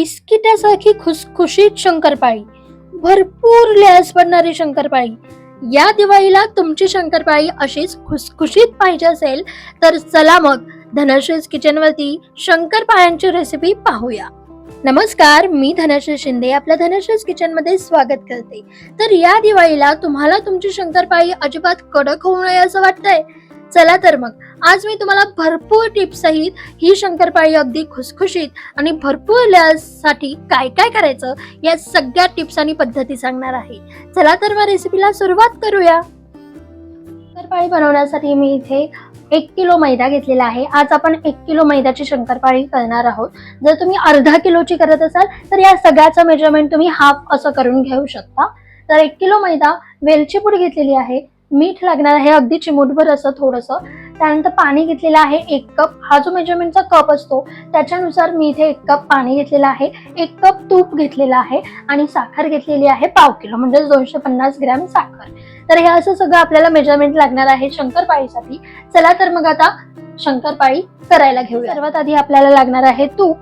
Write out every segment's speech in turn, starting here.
बिस्किटासारखी खुसखुशीत शंकरपाळी भरपूर लेस पडणारी शंकरपाळी. या दिवाळीला तुमची शंकरपाळी अशीच खुसखुशीत पाहिजे असेल तर चला मग धनश्रीज किचनवरती शंकरपाळ्यांची रेसिपी पाहूया. नमस्कार मी धनश्री शिंदे आपल्या धनश्रीज किचनमध्ये स्वागत करते. तर या दिवाळीला तुम्हाला तुमची शंकरपाळी अजिबात कडक होऊ नये असं वाटतंय? चला तर मग. आज मी तुम्हाला भरपूर टिप्स सहित ही शंकरपाळी अगदी खुसखुशीत आणि भरपूरसाठी काय काय करायचं या सगळ्या टिप्स आणि पद्धती सांगणार आहे. चला तर मग रेसिपीला सुरुवात करूया. शंकरपाळी बनवण्यासाठी मी इथे एक किलो मैदा घेतलेला आहे. आज आपण एक किलो मैद्याची शंकरपाळी करणार आहोत. जर तुम्ही अर्धा किलोची करत असाल तर या सगळ्याचं मेजरमेंट तुम्ही हाफ असं करून घेऊ शकता. तर एक किलो मैदा वेलची पूड घेतलेली आहे. मीठ लागणार आहे अगदी चिमूटभर असं थोडंसं. त्यानंतर पाणी घेतलेलं आहे एक कप. हा जो मेजरमेंटचा कप असतो त्याच्यानुसार मी इथे एक कप पाणी घेतलेलं आहे. एक कप तूप घेतलेलं आहे आणि साखर घेतलेली आहे पाव किलो म्हणजे दोनशे पन्नास ग्रॅम साखर. तर हे असं सगळं आपल्याला मेजरमेंट लागणार आहे शंकरपाळीसाठी. चला तर मग आता शंकरपाळी करायला घेऊया. सर्वात आधी आपल्याला लागणार आहे तूप.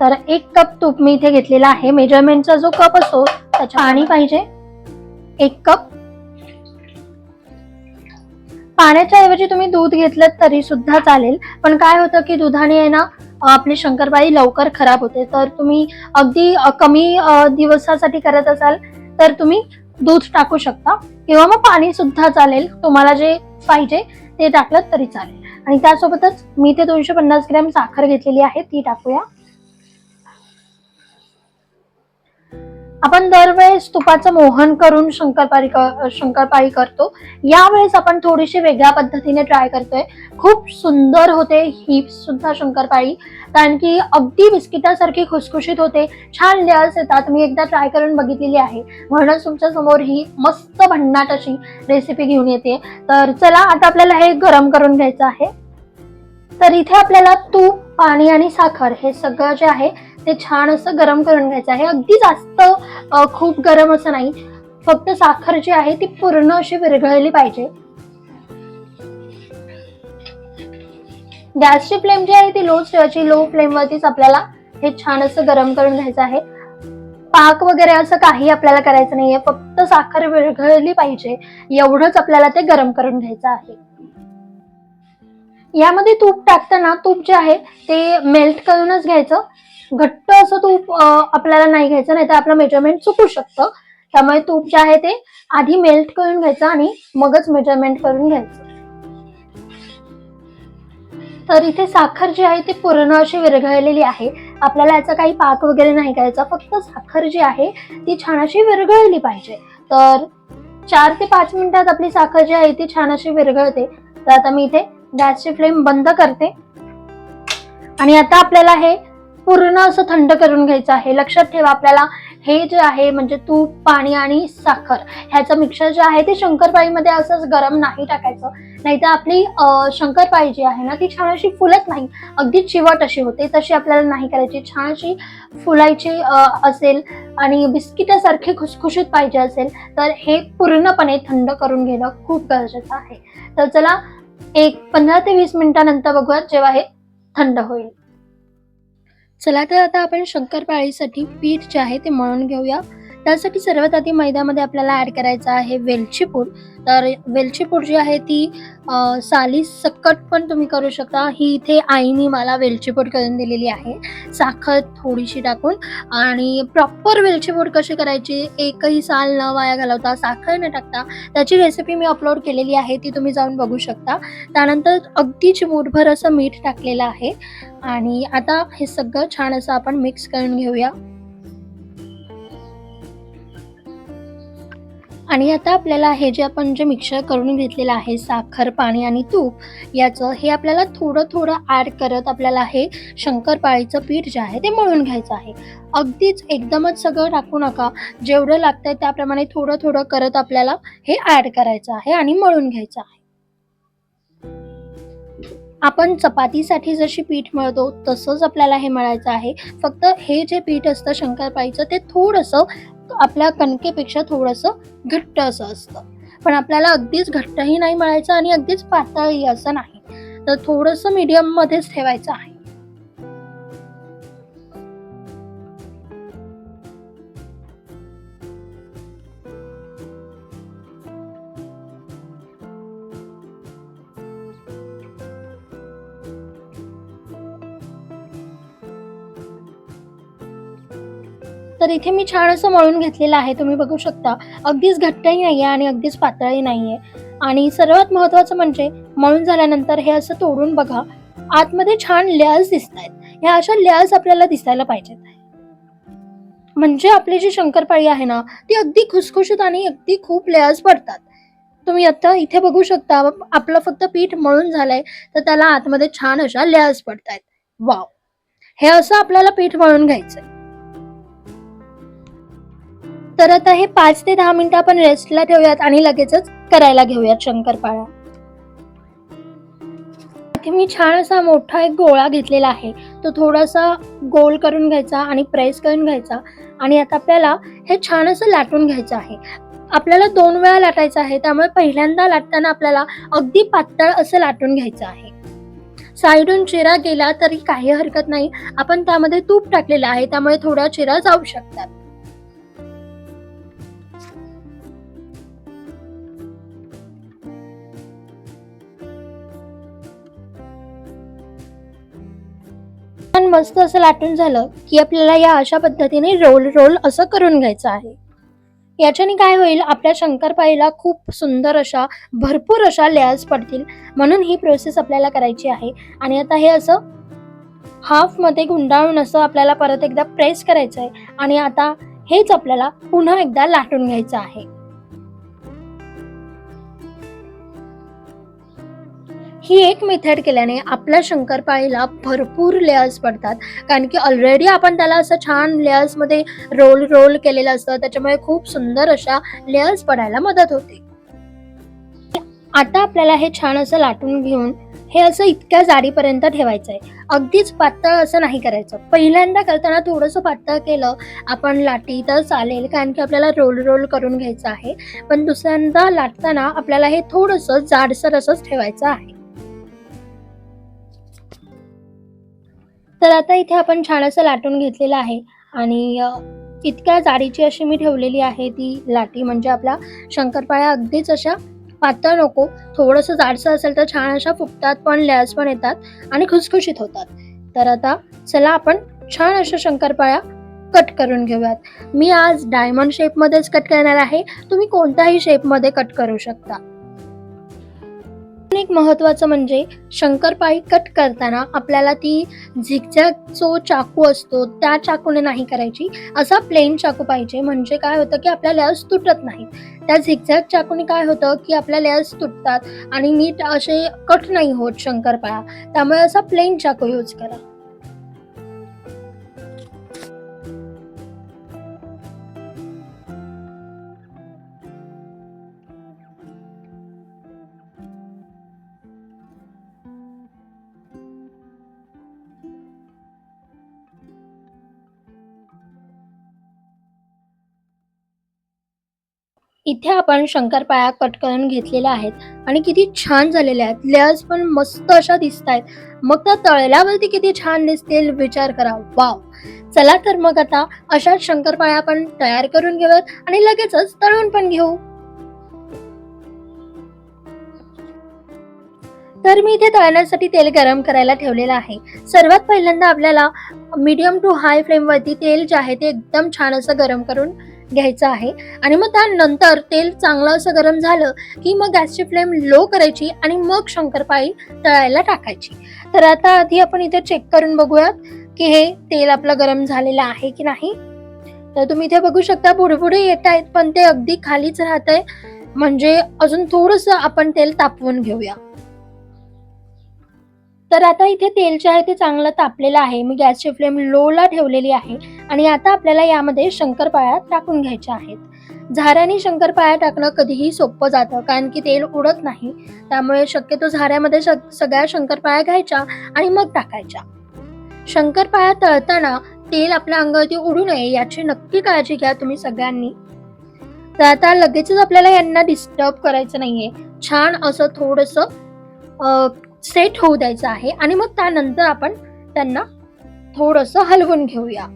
तर एक कप तूप मी इथे घेतलेला आहे. मेजरमेंटचा जो कप असतो त्याच्या पाणी पाहिजे. एक कप पाण्याच्या ऐवजी तुम्ही दूध घेतलं तरी सुद्धा चालेल. पण काय होतं की दुधाने आहे ना आपली शंकरपाळी लवकर खराब होते. तर तुम्ही अगदी कमी दिवसासाठी करत असाल तर तुम्ही दूध टाकू शकता. किंवा मग पाणी सुद्धा चालेल. तुम्हाला जे पाहिजे ते टाकलं तरी चालेल. आणि त्यासोबतच मी ते दोनशे पन्नास ग्रॅम साखर घेतलेली आहे ती टाकूया. आपण दरवेळेस तुपाचं मोहन करून शंकरपाळी क- शंकरपाळी करतो. यावेळेस आपण थोडीशी वेगळ्या पद्धतीने ट्राय करतोय. खूप सुंदर होते ही सुद्धा शंकरपाळी. कारण की अगदी बिस्किटासारखी खुसखुशीत होते. छान लेअर्स येतात. मी एकदा ट्राय करून बघितलेली आहे. म्हणूनच तुमच्यासमोर ही मस्त भन्नाट अशी रेसिपी घेऊन येते. तर चला आता आपल्याला हे गरम करून घ्यायचं आहे. तर इथे आपल्याला तूप पाणी आणि साखर हे सगळं जे आहे ते छान असं गरम करून घ्यायचं आहे. अगदी जास्त खूप गरम असं नाही. फक्त साखर जी आहे ती पूर्ण अशी विरघळली पाहिजे. गॅसची फ्लेम जी आहे ती लोच ठेवायची लो फ्लेम वरतीच आपल्याला हे छान असं गरम करून घ्यायचं आहे. पाक वगैरे असं काही आपल्याला करायचं नाहीये. फक्त साखर विरघळली पाहिजे. एवढंच आपल्याला ते गरम करून घ्यायचं आहे. यामध्ये तूप टाकताना तूप जे आहे ते मेल्ट करूनच घ्यायचं. घट्ट असं तूप आपल्याला नाही घ्यायचं नाही तर आपलं मेजरमेंट चुकू शकतं. त्यामुळे तूप जे आहे ते आधी मेल्ट करून घ्यायचं आणि मगच मेजरमेंट करून घ्यायचं. तर इथे साखर जी आहे ती पूर्ण अशी विरघळलेली आहे. आपल्याला याचा काही पाक वगैरे नाही करायचा फक्त साखर जी आहे ती छान अशी विरघळली पाहिजे. तर चार ते पाच मिनिटात आपली साखर जी आहे ती छान अशी विरघळते. तर आता मी इथे गॅसची फ्लेम बंद करते. आणि आता आपल्याला हे पूर्ण असं थंड करून घ्यायचं आहे. लक्षात ठेवा आपल्याला हे जे आहे म्हणजे तूप पाणी आणि साखर ह्याचं मिक्सर जे आहे ते शंकरपाळीमध्ये असंच गरम नाही टाकायचं. नाहीतर आपली शंकरपाळी जी आहे ना ती छान अशी फुलत नाही. अगदी चिवट अशी होते तशी आपल्याला नाही करायची. छान अशी फुलायची असेल आणि बिस्किटासारखी खुसखुशीत पाहिजे असेल तर हे पूर्णपणे थंड करून घेणं खूप गरजेचं आहे. तर चला एक पंधरा ते वीस मिनिटानंतर बघूयात जेव्हा हे थंड होईल. चला तर आता आपण शंकरपाळीसाठी पीठ जे आहे ते मळून घेऊया. त्यासाठी सर्वात आधी मैद्यामध्ये आपल्याला ऍड करायचं आहे वेलची पूड. तर वेलची पूड जी आहे ती साली सकट पण तुम्ही करू शकता. ही इथे आईने मला वेलची पूड करून दिलेली आहे. साखर थोडीशी टाकून. आणि प्रॉपर वेलची पूड कशी करायची? एकही साल न वाया घालवता साखर न टाकता त्याची रेसिपी मी अपलोड केलेली आहे ती तुम्ही जाऊन बघू शकता. त्यानंतर अगदी चिमूटभर असं मीठ टाकलेलं आहे. आणि आता हे सगळं छान असं आपण मिक्स करून घेऊया. आणि आता आपल्याला हे जे आपण जे मिक्सर करून घेतलेलं आहे साखर पाणी आणि तूप याचं हे आपल्याला थोडं थोडं ॲड करत आपल्याला हे शंकरपाळीचं पीठ जे आहे ते मळून घ्यायचं आहे. अगदीच एकदमच सगळं टाकू नका. जेवढं लागतंय त्याप्रमाणे थोडं थोडं करत आपल्याला हे ॲड करायचं आहे आणि मळून घ्यायचं आहे. आपण चपातीसाठी जशी पीठ मळतो तसंच आपल्याला हे मळायचं आहे. फक्त हे जे पीठ असतं शंकरपाळीचं ते थोडंसं आपल्या कणकेपेक्षा थोडंसं घट्ट असं असतं. पण आपल्याला अगदीच घट्टही नाही मळायचं आणि अगदीच पातळही असं नाही. तर थोडंसं मीडियम मध्येच ठेवायचं आहे. तर इथे मी छान असं मळून घेतलेलं आहे. तुम्ही बघू शकता. अगदीच घट्टही नाही आहे आणि अगदीच पातळही नाही आहे आणि सर्वात महत्त्वाचं म्हणजे मळून झाल्यानंतर हे असं तोडून बघा. आतमध्ये छान लेयर्स दिसत आहेत ह्या अशा लेयर्स आपल्याला दिसायला पाहिजेत. म्हणजे आपली जी शंकरपाळी आहे ना ती अगदी खुसखुशीत आणि अगदी खूप लेयर्स पडतात. तुम्ही आता इथे बघू शकता आपलं फक्त पीठ मळून झालंय तर त्याला आतमध्ये छान अशा लेयर्स पडतायत. वाव. हे असं आपल्याला पीठ मळून घ्यायचंय. तर आता हे पाच ते दहा मिनिटं आपण रेस्टला ठेवूयात आणि लगेचच करायला घेऊयात शंकरपाळा. इथे मी छान असा मोठा एक गोळा घेतलेला आहे. तो थोडासा गोल करून घ्यायचा आणि प्रेस करून घ्यायचा आणि आता आपल्याला हे छान असं लाटून घ्यायचं आहे. आपल्याला दोन वेळा लाटायचं आहे त्यामुळे पहिल्यांदा लाटताना आपल्याला अगदी पातळ असं लाटून घ्यायचं आहे. साईडून चिरा गेला तरी काही हरकत नाही. आपण त्यामध्ये तूप टाकलेलं आहे त्यामुळे थोडा चिरा जाऊ शकतात. मस्त असं लाटून झालं की आपल्याला या अशा पद्धतीने रोल रोल असं करून घ्यायचं आहे. याच्याने काय होईल आपल्या शंकरपाळीला खूप सुंदर अशा भरपूर अशा लेअर्स पडतील. म्हणून ही प्रोसेस आपल्याला करायची आहे. आणि आता हे असं हाफमध्ये गुंडाळून असं आपल्याला परत एकदा प्रेस करायचं आहे आणि आता हेच आपल्याला पुन्हा एकदा लाटून घ्यायचं आहे. ही एक मेथड केल्याने आपल्या शंकरपाळीला भरपूर लेअर्स पडतात. कारण की ऑलरेडी आपण त्याला असं छान लेअर्समध्ये रोल रोल केलेलं असतं. त्याच्यामुळे खूप सुंदर अशा लेअर्स पडायला मदत होते. आता आपल्याला हे छान असं लाटून घेऊन हे असं इतक्या जाडीपर्यंत ठेवायचं आहे अगदीच पातळ असं नाही करायचं. पहिल्यांदा करताना थोडंसं पातळ केलं आपण लाटी तर चालेल कारण की आपल्याला रोल रोल करून घ्यायचं आहे. पण दुसऱ्यांदा लाटताना आपल्याला हे थोडंसं जाडसर असंच ठेवायचं आहे. तर आता इथे आपण छान असं लाटून घेतलेलं आहे. आणि इतक्या जाडीची अशी मी ठेवलेली आहे ती लाटी. म्हणजे आपला शंकरपाळ्या अगदीच अशा पातळ नको. थोडंसं जाडसं असेल तर छान अशा फुगतात पण लेयर्स पण येतात आणि खुसखुशीत होतात. तर आता चला आपण छान अशा शंकरपाळ्या कट करून घेऊयात. मी आज डायमंड शेपमध्येच कट करणार आहे. तुम्ही कोणत्याही शेपमध्ये कट करू शकता. एक महत्वाचं म्हणजे शंकरपाळी कट करताना आपल्याला ती झिगझॅग जो चाकू असतो त्या चाकूने नाही करायची. असा प्लेन चाकू पाहिजे. म्हणजे काय होतं की आपल्या लेअर्स तुटत नाहीत. त्या झिगझॅग चाकूने काय होतं की आपल्या लेअर्स तुटतात आणि नीट असे कट नाही होत शंकरपाळ्या त्यामुळे असा प्लेन चाकू यूज करा. इथे आपण शंकरपाळ्या कट करून घेतलेल्या आहेत आणि किती छान झालेल्या आहेत. लेअर्स पण मस्त अशा दिसत आहेत. मग त्या तळल्यावरती किती छान दिसतील विचार करा. वाव चला तर मग आता अशाच शंकरपाळ्या आपण तयार करून घेऊयात आणि लगेचच तळून पण घेऊ. तर मी इथे तळण्यासाठी तेल गरम करायला ठेवलेलं आहे. सर्वात पहिल्यांदा आपल्याला मीडियम टू हाय फ्लेमवरती तेल जे आहे ते एकदम छान असं गरम करून घ्यायचं आहे. आणि मग त्यानंतर तेल चांगलं असं गरम झालं की मग गॅसची फ्लेम लो करायची आणि मग शंकरपाळी तळायला टाकायची. तर आता आधी आपण इथे चेक करून बघूयात की हे तेल आपलं गरम झालेलं आहे की नाही. तर तुम्ही इथे बघू शकता पुढे पुढे येत आहेत पण ते अगदी खालीच राहत आहे म्हणजे अजून थोडस आपण तेल तापवून घेऊया. तर आता इथे तेल जे आहे ते चांगलं तापलेलं आहे. मी गॅसची फ्लेम लोला ठेवलेली आहे आणि आता आपल्याला यामध्ये शंकरपाळ्या टाकून घ्यायच्या आहेत. झाऱ्याने शंकरपाळ्या टाकणं कधीही सोपं जातं कारण की तेल उडत नाही. त्यामुळे शक्यतो झाऱ्यामध्ये सगळ्या शंकरपाळ्या घ्यायच्या आणि मग टाकायच्या. शंकरपाळ्या तळताना तेल आपल्या अंगावरती उडू नये याची नक्की काळजी घ्या तुम्ही सगळ्यांनी. तर आता लगेचच आपल्याला यांना डिस्टर्ब करायचं नाहीये. छान असं थोडस सेट होऊ द्यायचं आहे आणि मग त्यानंतर आपण त्यांना थोडस हलवून घेऊया.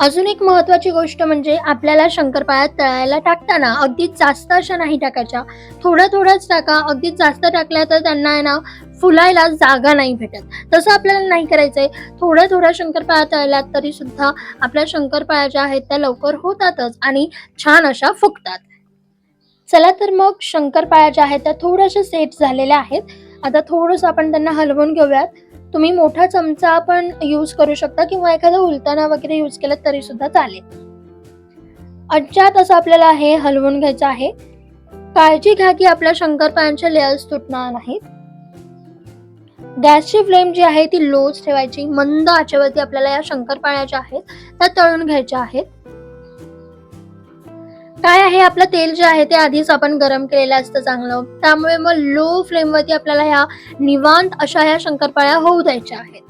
अजून एक महत्वाची गोष्ट म्हणजे आपल्याला शंकरपाळ्यात तळायला टाकताना अगदी जास्त अशा नाही टाकायच्या. थोड्या थोड्याच टाका अगदीच जास्त टाकल्या तर त्यांना आहे ना फुलायला जागा नाही भेटत. तसं आपल्याला नाही करायचंय. थोड्या थोड्या शंकरपाळ्या तळल्यात तरी सुद्धा आपल्या शंकरपाळ्या ज्या आहेत त्या लवकर होतातच आणि छान अशा फुगतात. चला तर मग शंकरपाळ्या ज्या आहेत त्या थोड्याशा सेट झालेल्या आहेत. आता थोडंसं आपण त्यांना हलवून घेऊयात. तुम्ही मोठा चमचा पण यूज करू शकता किंवा एखादा उलताना वगैरे यूज केला तरी सुद्धा चालेल. अज्जात असं आपल्याला हे हलवून घ्यायचं आहे. काळजी घ्या की आपल्या शंकरपाळ्यांच्या लेअर्स तुटणार नाहीत. गॅसची फ्लेम जी आहे ती लोच ठेवायची. मंद आचेवरती आपल्याला या शंकरपाळ्या ज्या आहेत त्या तळून घ्यायच्या आहेत. काय आहे? आपलं तेल जे आहे ते आधीच आपण गरम केलेलं असतं चांगलं. त्यामुळे मग लो फ्लेम वरती आपल्याला ह्या निवांत अशा ह्या शंकरपाळ्या होऊ द्यायच्या आहेत.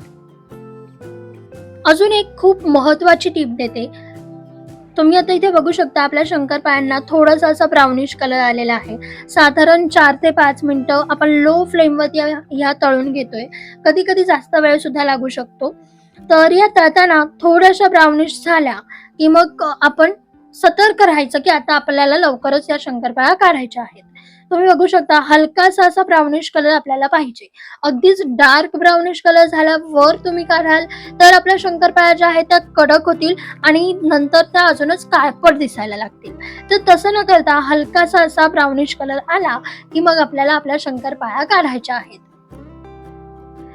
अजून एक खूप महत्वाची टीप देते. तुम्ही आता इथे बघू शकता आपल्या शंकरपाळ्यांना थोडासा असा ब्राउनिश कलर आलेला आहे. साधारण चार ते पाच मिनटं आपण लो फ्लेमवरती ह्या तळून घेतोय. कधी कधी जास्त वेळ सुद्धा लागू शकतो. तर या तळताना थोड्याशा ब्राउनिश झाल्या की मग आपण सतर्क राहायचं की आता आपल्याला लवकरच या शंकरपाळ्या काढायच्या आहेत. तुम्ही बघू शकता हलकासा असा ब्राउनिश कलर आपल्याला पाहिजे. अगदीच डार्क ब्राउनिश कलर झाल्यावर तुम्ही काढाल तर आपल्या शंकरपाळ्या ज्या आहेत त्या कडक होतील आणि नंतर त्या अजूनच काळपट दिसायला लागतील. तर तसं न करता हलकासा असा ब्राउनिश कलर आला की मग आपल्याला आपल्या शंकरपाळ्या काढायच्या आहेत.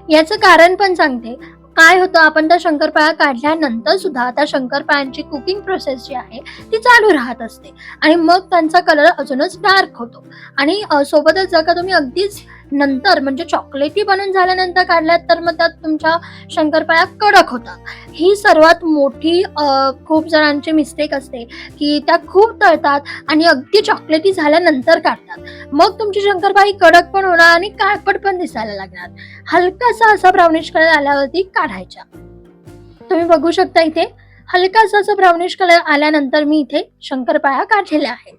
याचं कारण पण सांगते काय होतं? आपण त्या शंकरपाळ्या काढल्यानंतर सुद्धा त्या शंकरपाळ्यांची कुकिंग प्रोसेस जी आहे ती चालू राहत असते. आणि मग त्यांचा कलर अजूनच डार्क होतो. आणि सोबतच जर का तुम्ही अगदीच नंतर म्हणजे चॉकलेटी बनून झाल्यानंतर काढल्यात तर मग त्यात तुमच्या शंकरपाळ्या कडक होतात. ही सर्वात मोठी खूप जणांची मिस्टेक असते की त्या खूप तळतात आणि अगदी चॉकलेटी झाल्यानंतर काढतात. मग तुमची शंकरपाळी कडक पण होणार आणि काळपट पण दिसायला लागणार. हलकासा असा ब्राउनिश कलर आल्यावरती काढायच्या तुम्ही बघू शकता इथे हलकासा असा ब्राउनिश कलर आल्यानंतर मी इथे शंकरपाळ्या काढलेल्या आहेत.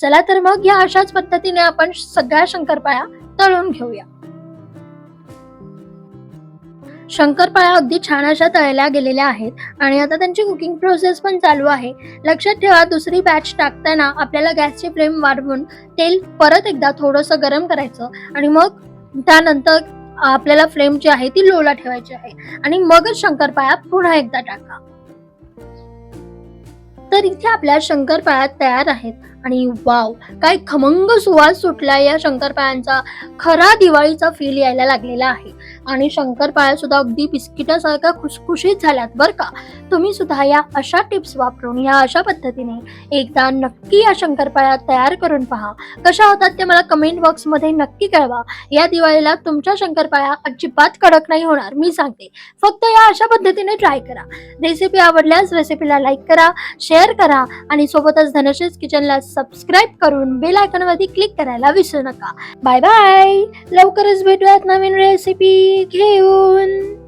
चला तर मग या अशाच पद्धतीने आपण सगळ्या शंकरपाळ्या तळून घेऊया. शंकरपाळ्या अगदी छान अशा तळल्या गेलेल्या आहेत आणि आता त्यांची कुकिंग प्रोसेस पण चालू आहे. लक्षात ठेवा दुसरी बॅच टाकताना आपल्याला गॅसची फ्लेम वाढवून तेल परत एकदा थोडंसं गरम करायचं आणि मग त्यानंतर आपल्याला फ्लेम जी आहे ती लोला ठेवायची आहे आणि मगच शंकरपाळ्या पुन्हा एकदा टाका. तर इथे आपल्या शंकरपाळ्या तयार आहेत. आणि वाव काय खमंग सुवास सुटला या शंकरपाळ्यांचा खरा दिवाळीचा फील यायला लागलेला आहे. आणि शंकरपाळ्या सुद्धा अगदी बिस्किटासारख्या खुशखुशीत झाल्यात बरं का. तुम्ही सुद्धा या अशा टिप्स वापरून या अशा पद्धतीने एकदा नक्की या शंकरपाळ्या तयार करून पहा. कशा होतात ते मला कमेंट बॉक्समध्ये नक्की कळवा. या दिवाळीला तुमच्या शंकरपाळ्या अजिबात कडक नाही होणार मी सांगते. फक्त या अशा पद्धतीने ट्राय करा. रेसिपी आवडल्यास रेसिपीला लाईक करा शेअर करा आणि सोबतच धनश्रीज किचनला सबस्क्राईब करून बेल आयकॉनवरती क्लिक करायला विसरू नका. बाय बाय लवकरच भेटूयात नवीन रेसिपी घेऊन.